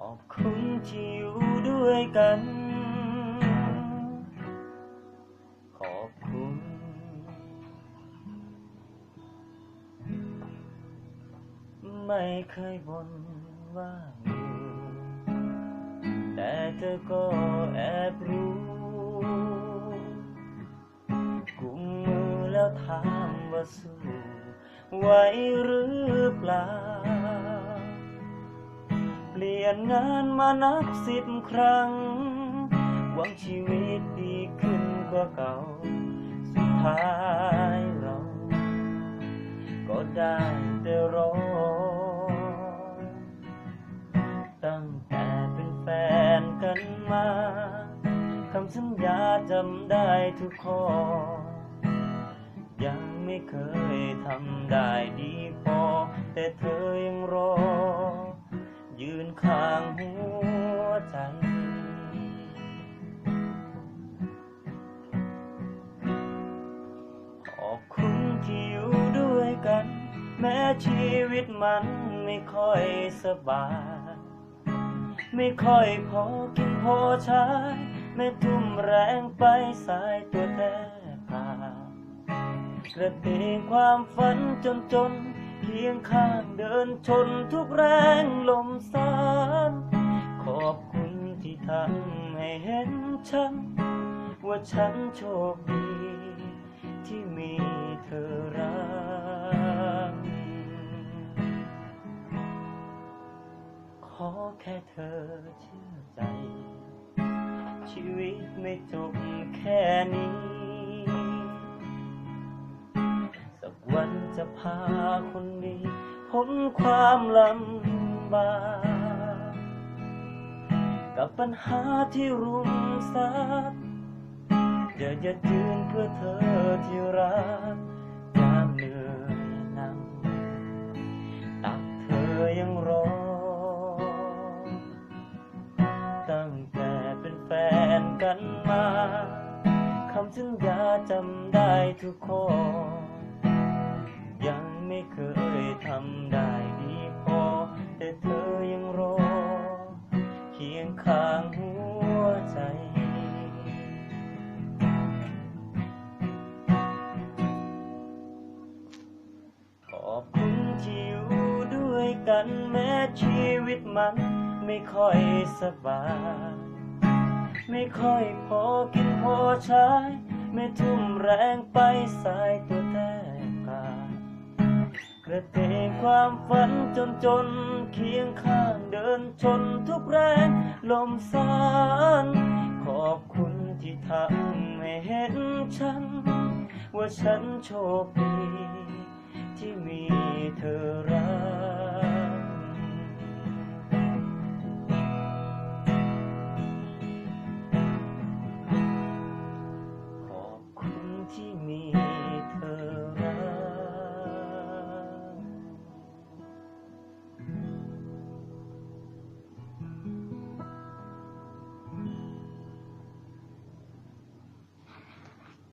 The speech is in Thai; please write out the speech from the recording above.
อบคุณที่อยู่ด้วยกัน ขอบคุณ ไม่เคยบ่นว่าแต่เธอก็แอบรู้กุมมือแล้วถามว่าสู้ไหวหรือเปล่า ลี่ยนงานมานับสิบครั้ง หวังชีวิตดีขึ้นกว่าเก่า สุดท้ายเรา ก็ได้แต่รอ ตั้งแต่เป็นแฟนกันมาคำสัญญาจำได้ทุกข้อ ยังไม่เคยทำได้ดีพอ แต่เธอยังรอ ข้างหัวใจ ขอบคุณที่อยู่ด้วยกัน แม้ชีวิตมันไม่ค่อยสบาย ไม่ค่อยพอกินพอใช้ไม่ทุ่มแรงไปสายตัวแทบขาดกระเตงความฝันจนจน เคียงข้างเดินชนทุกแรงลมสานขอบคุณที่ทำให้เห็นฉัน ว่าฉันโชคดี ที่มีเธอรักขอแค่เธอเชื่อใจ ชีวิตไม่จบแค่นี้ จะพาคนดีพ้นความลำบากกับปัญหาที่รุมซัดอย่ายัดยืนเพื่อเธอที่รักยามเหนื่อยหนำตักเธอยังรอ ตั้งแต่เป็นแฟนกันมาคำสัญญาจำได้ทุกข้อ ยังไม่เคยทำได้ดีพอ แต่เธอยังรอ เคียงข้างหัวใจ ขอบคุณที่อยู่ด้วยกันแม้ชีวิตมันไม่ค่อยสบาย ไม่ค่อยพอกินพอใช้ ไม่ทุ่มแรงไปสายตัวแทบขาด กระเตงความฝันจนจนเคียงข้างเดินชนทุกแรงลมสานขอบคุณที่ทำให้เห็นฉัน ว่าฉันโชคดี ที่มีเธอ